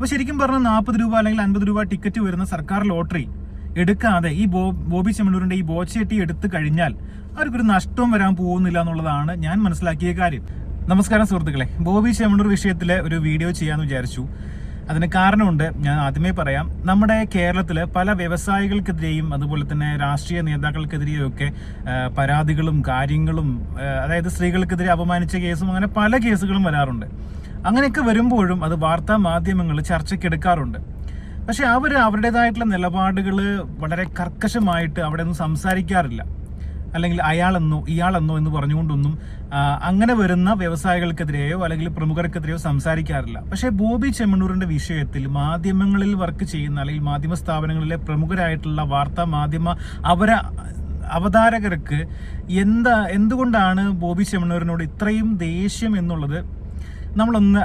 അപ്പോൾ ശരിക്കും പറഞ്ഞാൽ നാൽപ്പത് രൂപ അല്ലെങ്കിൽ അൻപത് രൂപ ടിക്കറ്റ് വരുന്ന സർക്കാർ ലോട്ടറി എടുക്കാതെ ഈ ബോ ബോബി ചെമ്മണൂരിന്റെ ഈ ബോച്ചേട്ടി എടുത്തു കഴിഞ്ഞാൽ അവർക്കൊരു നഷ്ടവും വരാൻ പോകുന്നില്ല എന്നുള്ളതാണ് ഞാൻ മനസ്സിലാക്കിയ കാര്യം. നമസ്കാരം സുഹൃത്തുക്കളെ. ബോബി ചെമ്മണ്ണൂർ വിഷയത്തിലെ ഒരു വീഡിയോ ചെയ്യാന്ന് വിചാരിച്ചു. അതിന് കാരണമുണ്ട്. ഞാൻ ആദ്യമേ പറയാം. നമ്മുടെ കേരളത്തിൽ പല വ്യവസായികൾക്കെതിരെയും അതുപോലെ തന്നെ രാഷ്ട്രീയ നേതാക്കൾക്കെതിരെയും ഒക്കെ പരാതികളും കാര്യങ്ങളും അതായത് സ്ത്രീകൾക്കെതിരെ അപമാനിച്ച കേസും അങ്ങനെ പല കേസുകളും വരാറുണ്ട്. അങ്ങനെയൊക്കെ വരുമ്പോഴും അത് വാർത്താ മാധ്യമങ്ങൾ ചർച്ചയ്ക്കെടുക്കാറുണ്ട് പക്ഷെ അവർ അവരുടേതായിട്ടുള്ള നിലപാടുകൾ വളരെ കർക്കശമായിട്ട് അവിടെ ഒന്നും സംസാരിക്കാറില്ല. അല്ലെങ്കിൽ അയാളെന്നോ ഇയാളെന്നോ എന്ന് പറഞ്ഞുകൊണ്ടൊന്നും അങ്ങനെ വരുന്ന വ്യവസായികൾക്കെതിരെയോ അല്ലെങ്കിൽ പ്രമുഖർക്കെതിരെയോ സംസാരിക്കാറില്ല. പക്ഷേ ബോബി ചെമ്മണ്ണൂരിന്റെ വിഷയത്തിൽ മാധ്യമങ്ങളിൽ വർക്ക് ചെയ്യുന്ന അല്ലെങ്കിൽ മാധ്യമ സ്ഥാപനങ്ങളിലെ പ്രമുഖരായിട്ടുള്ള വാർത്താ മാധ്യമ അവര അവതാരകർക്ക് എന്താ എന്തുകൊണ്ടാണ് ബോബി ചെമ്മണ്ണൂരിനോട് ഇത്രയും ദേഷ്യം എന്നുള്ളത് നമ്മളൊന്ന്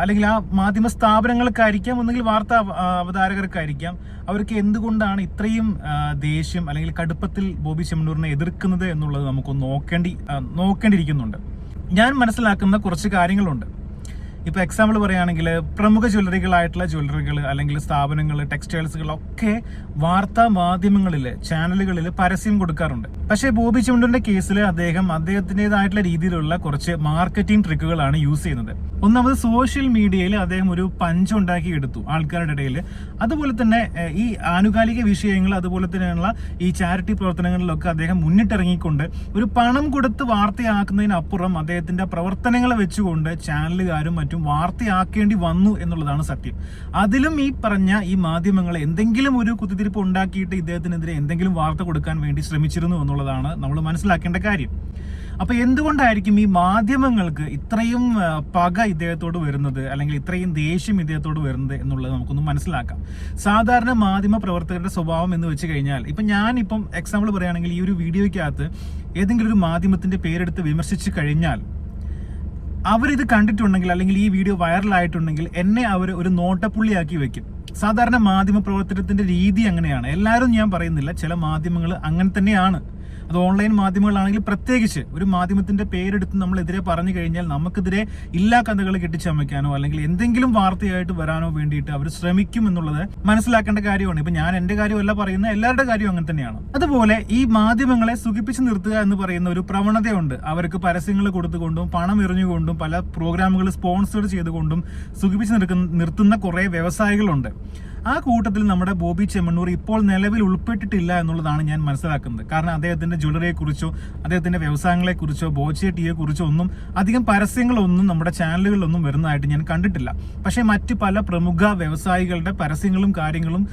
അല്ലെങ്കിൽ ആ മാധ്യമ സ്ഥാപനങ്ങൾക്കായിരിക്കാം ഒന്നുകിൽ വാർത്താ അവതാരകർക്കായിരിക്കാം. അവർക്ക് എന്തുകൊണ്ടാണ് ഇത്രയും ദേഷ്യം അല്ലെങ്കിൽ കടുപ്പത്തിൽ ബോബി ചെമ്മണ്ണൂരിനെ എതിർക്കുന്നത് എന്നുള്ളത് നമുക്ക് നോക്കേണ്ടി നോക്കേണ്ടിയിരിക്കുന്നുണ്ട്. ഞാൻ മനസ്സിലാക്കുന്ന കുറച്ച് കാര്യങ്ങളുണ്ട്. ഇപ്പോൾ എക്സാമ്പിൾ പറയുകയാണെങ്കിൽ പ്രമുഖ ജ്വല്ലറികളായിട്ടുള്ള ജ്വല്ലറികൾ അല്ലെങ്കിൽ സ്ഥാപനങ്ങൾ ടെക്സ്റ്റൈൽസുകളൊക്കെ വാർത്താ മാധ്യമങ്ങളിൽ ചാനലുകളിൽ പരസ്യം കൊടുക്കാറുണ്ട്. പക്ഷേ ബോബി ചുണ്ടന്റെ കേസിൽ അദ്ദേഹം അദ്ദേഹത്തിന്റെതായിട്ടുള്ള രീതിയിലുള്ള കുറച്ച് മാർക്കറ്റിംഗ് ട്രിക്കുകളാണ് യൂസ് ചെയ്യുന്നത്. ഒന്നാമത് സോഷ്യൽ മീഡിയയിൽ അദ്ദേഹം ഒരു പഞ്ച് ഉണ്ടാക്കി എടുത്തു ആൾക്കാരുടെ ഇടയിൽ. അതുപോലെ തന്നെ ഈ ആനുകാലിക വിഷയങ്ങൾ അതുപോലെ തന്നെയുള്ള ഈ ചാരിറ്റി പ്രവർത്തനങ്ങളിലൊക്കെ അദ്ദേഹം മുന്നിട്ടിറങ്ങിക്കൊണ്ട് ഒരു പണം കൊടുത്ത് വാർത്തയാക്കുന്നതിനപ്പുറം അദ്ദേഹത്തിന്റെ പ്രവർത്തനങ്ങൾ വെച്ചുകൊണ്ട് ചാനലുകാരും മറ്റും വാർത്തയാക്കേണ്ടി വന്നു എന്നുള്ളതാണ് സത്യം. അതിലും ഈ പറഞ്ഞ ഈ മാധ്യമങ്ങൾ എന്തെങ്കിലും ഒരു കുത്തിത്തിരിപ്പ് ഉണ്ടാക്കിയിട്ട് ഇദ്ദേഹത്തിനെതിരെ എന്തെങ്കിലും വാർത്ത കൊടുക്കാൻ വേണ്ടി ശ്രമിച്ചിരുന്നു എന്നുള്ളതാണ് നമ്മൾ മനസ്സിലാക്കേണ്ട കാര്യം. അപ്പൊ എന്തുകൊണ്ടായിരിക്കും ഈ മാധ്യമങ്ങൾക്ക് ഇത്രയും പക ഇദ്ദേഹത്തോട് വരുന്നത്? അല്ലെങ്കിൽ ഇത്രയും ദേഷ്യം ഇദ്ദേഹത്തോട് വരുന്നത് എന്നുള്ളത് നമുക്കൊന്ന് മനസ്സിലാക്കാം. സാധാരണ മാധ്യമ പ്രവർത്തകരുടെ സ്വഭാവം എന്ന് വെച്ച് കഴിഞ്ഞാൽ ഇപ്പൊ ഞാനിപ്പം എക്സാമ്പിൾ പറയുകയാണെങ്കിൽ ഈ ഒരു വീഡിയോയ്ക്കകത്ത് ഏതെങ്കിലും ഒരു മാധ്യമത്തിന്റെ പേരെടുത്ത് വിമർശിച്ചു കഴിഞ്ഞാൽ അവരിത് കണ്ടിട്ടുണ്ടെങ്കിൽ അല്ലെങ്കിൽ ഈ വീഡിയോ വൈറലായിട്ടുണ്ടെങ്കിൽ എന്നെ അവർ ഒരു നോട്ടപ്പുള്ളിയാക്കി വെക്കും. സാധാരണ മാധ്യമ പ്രവർത്തനത്തിന്റെ രീതി അങ്ങനെയാണ്. എല്ലാവരും ഞാൻ പറയുന്നില്ല ചില മാധ്യമങ്ങൾ അങ്ങനെ തന്നെയാണ്. അത് ഓൺലൈൻ മാധ്യമങ്ങളാണെങ്കിൽ പ്രത്യേകിച്ച് ഒരു മാധ്യമത്തിന്റെ പേരെടുത്ത് നമ്മളെതിരെ പറഞ്ഞു കഴിഞ്ഞാൽ നമുക്കെതിരെ ഇല്ലാ കഥകൾ കെട്ടിച്ചമയ്ക്കാനോ അല്ലെങ്കിൽ എന്തെങ്കിലും വാർത്തയായിട്ട് വരാനോ വേണ്ടിയിട്ട് അവർ ശ്രമിക്കും എന്നുള്ളത് മനസ്സിലാക്കേണ്ട കാര്യമാണ്. ഇപ്പൊ ഞാൻ എന്റെ കാര്യമല്ല പറയുന്ന എല്ലാവരുടെ കാര്യവും അങ്ങനെ തന്നെയാണ്. അതുപോലെ ഈ മാധ്യമങ്ങളെ സുഖിപ്പിച്ച് നിർത്തുക എന്ന് പറയുന്ന ഒരു പ്രവണതയുണ്ട്. അവർക്ക് പരസ്യങ്ങൾ കൊടുത്തുകൊണ്ടും പണം എറിഞ്ഞുകൊണ്ടും പല പ്രോഗ്രാമുകൾ സ്പോൺസർ ചെയ്തുകൊണ്ടും സുഖിപ്പിച്ച് നിർക്കുന്ന നിർത്തുന്ന കുറെ വ്യവസായികളുണ്ട്. ആ കൂട്ടത്തിൽ നമ്മുടെ ബോബി ചെമ്മണ്ണൂർ ഇപ്പോൾ നിലവിൽ ഉൾപ്പെട്ടിട്ടില്ല എന്നുള്ളതാണ് ഞാൻ മനസ്സിലാക്കുന്നത്. കാരണം അദ്ദേഹത്തിന്റെ ജ്വല്ലറിയെ കുറിച്ചോ അദ്ദേഹത്തിന്റെ വ്യവസായങ്ങളെ കുറിച്ചോ ബോച്ചെ ടീയെ കുറിച്ചോ ഒന്നും അധികം പരസ്യങ്ങളൊന്നും നമ്മുടെ ചാനലുകളിലൊന്നും വരുന്നതായിട്ട് ഞാൻ കണ്ടിട്ടില്ല. പക്ഷേ മറ്റ് പല പ്രമുഖ വ്യവസായികളുടെ പരസ്യങ്ങളും കാര്യങ്ങളും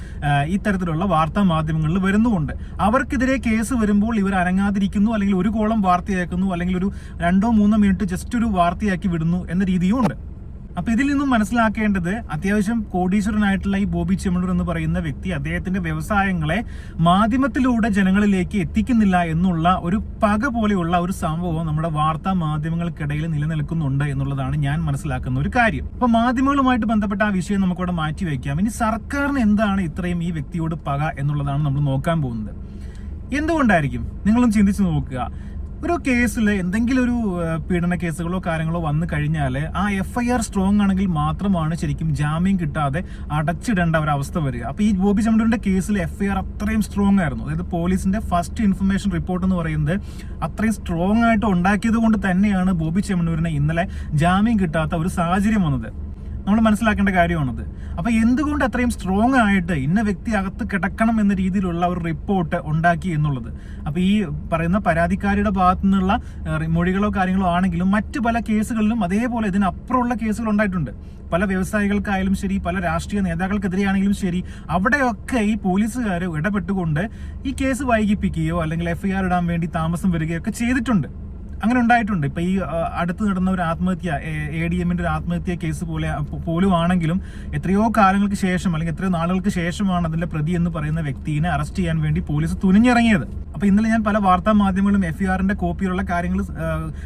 ഇത്തരത്തിലുള്ള വാർത്താ മാധ്യമങ്ങളിൽ വരുന്നുമുണ്ട്. അവർക്കെതിരെ കേസ് വരുമ്പോൾ ഇവർ അനങ്ങാതിരിക്കുന്നു അല്ലെങ്കിൽ ഒരു കോളം വാർത്തയാക്കുന്നു അല്ലെങ്കിൽ ഒരു രണ്ടോ മൂന്നോ മിനിറ്റ് ജസ്റ്റ് ഒരു വാർത്തയാക്കി വിടുന്നു എന്ന രീതിയും ഉണ്ട് അപ്പൊ ഇതിൽ നിന്നും മനസ്സിലാക്കേണ്ടത് അത്യാവശ്യം കോടീശ്വരനായിട്ടുള്ള ഈ ബോബി ചെമ്മണൂർ എന്ന് പറയുന്ന വ്യക്തി അദ്ദേഹത്തിന്റെ വ്യവസായങ്ങളെ മാധ്യമത്തിലൂടെ ജനങ്ങളിലേക്ക് എത്തിക്കുന്നില്ല എന്നുള്ള ഒരു പക പോലെയുള്ള ഒരു സംഭവം നമ്മുടെ വാർത്താ മാധ്യമങ്ങൾക്കിടയിൽ നിലനിൽക്കുന്നുണ്ട് എന്നുള്ളതാണ് ഞാൻ മനസ്സിലാക്കുന്ന ഒരു കാര്യം. അപ്പൊ മാധ്യമങ്ങളുമായിട്ട് ബന്ധപ്പെട്ട ആ വിഷയം നമുക്കവിടെ മാറ്റി വയ്ക്കാം. ഇനി സർക്കാരിന് എന്താണ് ഇത്രയും ഈ വ്യക്തിയോട് പക എന്നുള്ളതാണ് നമ്മൾ നോക്കാൻ പോകുന്നത്. എന്തുകൊണ്ടായിരിക്കും? നിങ്ങളും ചിന്തിച്ചു നോക്കുക. ഒരു കേസിൽ എന്തെങ്കിലും ഒരു പീഡന കേസുകളോ കാര്യങ്ങളോ വന്നു കഴിഞ്ഞാൽ ആ എഫ് ഐ ആർ സ്ട്രോങ് ആണെങ്കിൽ മാത്രമാണ് ശരിക്കും ജാമ്യം കിട്ടാതെ അടച്ചിടേണ്ട ഒരു അവസ്ഥ വരിക. അപ്പോൾ ഈ ബോബി ചമ്പുവിന്റെ കേസിൽ എഫ് ഐ ആർ അത്രയും സ്ട്രോങ് ആയിരുന്നു. അതായത് പോലീസിന്റെ ഫസ്റ്റ് ഇൻഫർമേഷൻ റിപ്പോർട്ട് എന്ന് പറയുന്നത് അത്രയും സ്ട്രോങ് ആയിട്ട് ഉണ്ടാക്കിയത് കൊണ്ട് തന്നെയാണ് ബോബി ചെമ്മണ്ണൂരിനെ ഇന്നലെ ജാമ്യം കിട്ടാത്ത ഒരു സാഹചര്യം വന്നത്. നമ്മൾ മനസ്സിലാക്കേണ്ട കാര്യമാണത്. അപ്പൊ എന്തുകൊണ്ട് അത്രയും സ്ട്രോങ് ആയിട്ട് ഇന്ന വ്യക്തി അകത്ത് കിടക്കണം എന്ന രീതിയിലുള്ള ഒരു റിപ്പോർട്ട് ഉണ്ടാക്കി എന്നുള്ളത്? അപ്പൊ ഈ പറയുന്ന പരാതിക്കാരിയുടെ ഭാഗത്തു നിന്നുള്ള മൊഴികളോ കാര്യങ്ങളോ ആണെങ്കിലും മറ്റ് പല കേസുകളിലും അതേപോലെ ഇതിനപ്പുറമുള്ള കേസുകൾ ഉണ്ടായിട്ടുണ്ട്. പല വ്യവസായികൾക്കായാലും ശരി പല രാഷ്ട്രീയ നേതാക്കൾക്കെതിരെയാണെങ്കിലും ശരി അവിടെയൊക്കെ ഈ പോലീസുകാർ ഇടപെട്ടുകൊണ്ട് ഈ കേസ് വൈകിപ്പിക്കുകയോ അല്ലെങ്കിൽ എഫ്ഐആർ ഇടാൻ വേണ്ടി താമസം വരികയോ ഒക്കെ ചെയ്തിട്ടുണ്ട്. അങ്ങനെ ഉണ്ടായിട്ടുണ്ട്. ഇപ്പൊ ഈ അടുത്ത് നടന്ന ഒരു ആത്മഹത്യ എ ഡി എമ്മിന്റെ ഒരു ആത്മഹത്യ കേസ് പോലെ പോലും ആണെങ്കിലും എത്രയോ കാലങ്ങൾക്ക് ശേഷം അല്ലെങ്കിൽ എത്രയോ നാളുകൾക്ക് ശേഷമാണ് അതിന്റെ പ്രതി എന്ന് പറയുന്ന വ്യക്തിയെ അറസ്റ്റ് ചെയ്യാൻ വേണ്ടി പോലീസ് തുനിഞ്ഞിറങ്ങിയത്. അപ്പൊ ഇന്നലെ ഞാൻ പല വാർത്താ മാധ്യമങ്ങളും എഫ് ആറിന്റെ കോപ്പിയിലുള്ള കാര്യങ്ങൾ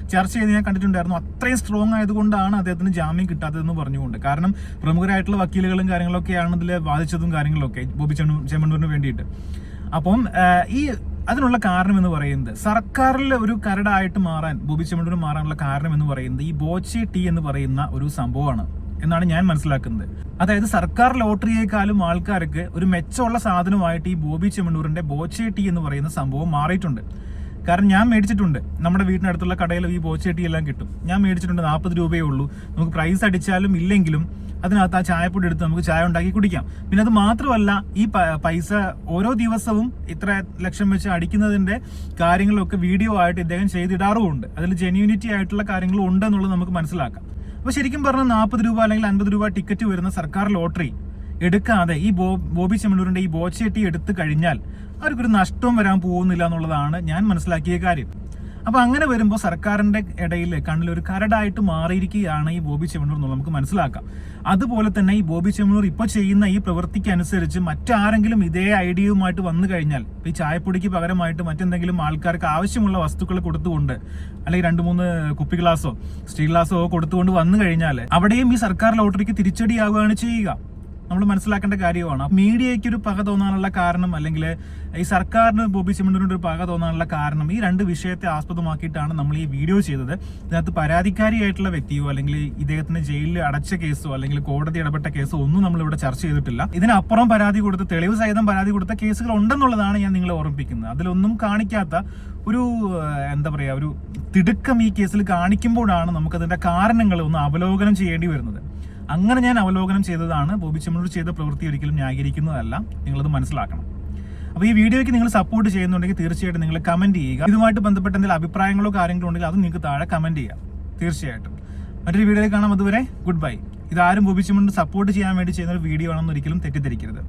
ചർച്ച ചെയ്ത് ഞാൻ കണ്ടിട്ടുണ്ടായിരുന്നു. അത്രയും സ്ട്രോങ് ആയതുകൊണ്ടാണ് അദ്ദേഹത്തിന് ജാമ്യം കിട്ടാത്തതെന്ന് പറഞ്ഞുകൊണ്ട്. കാരണം പ്രമുഖരായിട്ടുള്ള വക്കീലുകളും കാര്യങ്ങളൊക്കെയാണ് ഇതിൽ ബാധിച്ചതും കാര്യങ്ങളൊക്കെ ബോബി ചെമ്മണ്ണൂ- ചെമ്മണ്ണൂരിന് വേണ്ടിയിട്ട്. അപ്പം ഈ അതിനുള്ള കാരണം എന്ന് പറയുന്നത് സർക്കാരിൽ ഒരു കരടായിട്ട് മാറാൻ ബോബി ചെമ്മണ്ണൂർ മാറാനുള്ള കാരണം എന്ന് പറയുന്നത് ഈ ബോച്ചി ടീ എന്ന് പറയുന്ന ഒരു സംഭവമാണ് എന്നാണ് ഞാൻ മനസ്സിലാക്കുന്നത്. അതായത് സർക്കാർ ലോട്ടറിയേക്കാളും ആൾക്കാർക്ക് ഒരു മെച്ചമുള്ള സാധനമായിട്ട് ഈ ബോബി ചെമ്മണ്ണൂരിന്റെ ടീ എന്ന് പറയുന്ന സംഭവം മാറിയിട്ടുണ്ട്. കാരണം ഞാൻ മേടിച്ചിട്ടുണ്ട്. നമ്മുടെ വീടിനടുത്തുള്ള കടയിൽ ഈ പോച്ചട്ടിയെല്ലാം കിട്ടും. ഞാൻ മേടിച്ചിട്ടുണ്ട് നാൽപ്പത് രൂപയേ ഉള്ളൂ. നമുക്ക് പ്രൈസ് അടിച്ചാലും ഇല്ലെങ്കിലും അതിനകത്ത് ആ ചായപ്പൊടി എടുത്ത് നമുക്ക് ചായ ഉണ്ടാക്കി കുടിക്കാം. പിന്നെ അത് മാത്രമല്ല ഈ പൈസ ഓരോ ദിവസവും ഇത്ര ലക്ഷം വെച്ച് അടിക്കുന്നതിന്റെ കാര്യങ്ങളൊക്കെ വീഡിയോ ആയിട്ട് ഇദ്ദേഹം ചെയ്തിടാറുമുണ്ട്. അതിൽ ജെന്യൂനിറ്റി ആയിട്ടുള്ള കാര്യങ്ങളും ഉണ്ടെന്നുള്ളത് നമുക്ക് മനസ്സിലാക്കാം. അപ്പോൾ ശരിക്കും പറഞ്ഞാൽ നാൽപ്പത് രൂപ അല്ലെങ്കിൽ അൻപത് രൂപ ടിക്കറ്റ് വരുന്ന സർക്കാർ ലോട്ടറി എടുക്കാതെ ഈ ബോ ബോബി ചെമ്മണ്ണൂരിന്റെ ഈ ബോച്ചേട്ടി എടുത്തു കഴിഞ്ഞാൽ അവർക്കൊരു നഷ്ടവും വരാൻ പോകുന്നില്ല എന്നുള്ളതാണ് ഞാൻ മനസ്സിലാക്കിയ കാര്യം. അപ്പൊ അങ്ങനെ വരുമ്പോൾ സർക്കാരിന്റെ ഇടയിൽ കണ്ണിൽ ഒരു കരടായിട്ട് മാറിയിരിക്കുകയാണ് ഈ ബോബി ചെമ്മണൂർ എന്നുള്ളത് നമുക്ക് മനസ്സിലാക്കാം. അതുപോലെ തന്നെ ഈ ബോബി ചെമ്മണൂർ ഇപ്പൊ ചെയ്യുന്ന ഈ പ്രവൃത്തിക്ക് അനുസരിച്ച് മറ്റാരെങ്കിലും ഇതേ ഐഡിയയുമായിട്ട് വന്നു കഴിഞ്ഞാൽ ഈ ചായപ്പൊടിക്ക് പകരമായിട്ട് മറ്റെന്തെങ്കിലും ആൾക്കാർക്ക് ആവശ്യമുള്ള വസ്തുക്കൾ കൊടുത്തുകൊണ്ട് അല്ലെങ്കിൽ രണ്ട് മൂന്ന് കുപ്പി ഗ്ലാസോ സ്റ്റീൽ ഗ്ലാസോ കൊടുത്തുകൊണ്ട് വന്നു കഴിഞ്ഞാൽ അവിടെയും ഈ സർക്കാർ ലോട്ടറിക്ക് തിരിച്ചടിയാവുകയാണ് ചെയ്യുക. നമ്മൾ മനസ്സിലാക്കേണ്ട കാര്യമാണ്. മീഡിയയ്ക്ക് ഒരു പക തോന്നാനുള്ള കാരണം അല്ലെങ്കിൽ ഈ സർക്കാരിന് ബോബി ചെമ്മണ്ണൂരിന്റെ ഒരു പക തോന്നാനുള്ള കാരണം ഈ രണ്ട് വിഷയത്തെ ആസ്പദമാക്കിയിട്ടാണ് നമ്മൾ ഈ വീഡിയോ ചെയ്തത്. ഇതിനകത്ത് പരാതിക്കാരിയായിട്ടുള്ള വ്യക്തിയോ അല്ലെങ്കിൽ ഇദ്ദേഹത്തിന് ജയിലിൽ അടച്ച കേസോ അല്ലെങ്കിൽ കോടതി ഇടപെട്ട കേസോ ഒന്നും നമ്മൾ ഇവിടെ ചർച്ച ചെയ്തിട്ടില്ല. ഇതിനപ്പുറം പരാതി കൊടുത്ത് തെളിവ് സഹിതം പരാതി കൊടുത്ത കേസുകൾ ഉണ്ടെന്നുള്ളതാണ് ഞാൻ നിങ്ങളെ ഓർമ്മിപ്പിക്കുന്നത്. അതിലൊന്നും കാണിക്കാത്ത ഒരു എന്താ പറയാ ഒരു തിടുക്കം ഈ കേസിൽ കാണിക്കുമ്പോഴാണ് നമുക്കതിന്റെ കാരണങ്ങൾ ഒന്ന് അവലോകനം ചെയ്യേണ്ടി വരുന്നത്. അങ്ങനെ ഞാൻ അവലോകനം ചെയ്തതാണ്. ബോബി ചെമ്മണൂർ ചെയ്ത പ്രവൃത്തി ഒരിക്കലും ന്യായീകരിക്കുന്നതല്ല. നിങ്ങളത് മനസ്സിലാക്കണം. അപ്പോൾ ഈ വീഡിയോയ്ക്ക് നിങ്ങൾ സപ്പോർട്ട് ചെയ്യുന്നുണ്ടെങ്കിൽ തീർച്ചയായിട്ടും നിങ്ങൾ കമന്റ് ചെയ്യുക. ഇതുമായിട്ട് ബന്ധപ്പെട്ട എന്തെങ്കിലും അഭിപ്രായങ്ങളോ കാര്യങ്ങളോ ഉണ്ടെങ്കിൽ അത് നിങ്ങൾക്ക് താഴെ കമന്റ് ചെയ്യാം തീർച്ചയായിട്ടും. മറ്റൊരു വീഡിയോയിൽ കാണാം. അതുവരെ ഗുഡ് ബൈ ഇതാരും ബോബി ചെമ്മണ്ണൂർ സപ്പോർട്ട് ചെയ്യാൻ വേണ്ടി ചെയ്യുന്ന ഒരു വീഡിയോ ആണെന്ന് ഒരിക്കലും തെറ്റിദ്ധരിക്കരുത്.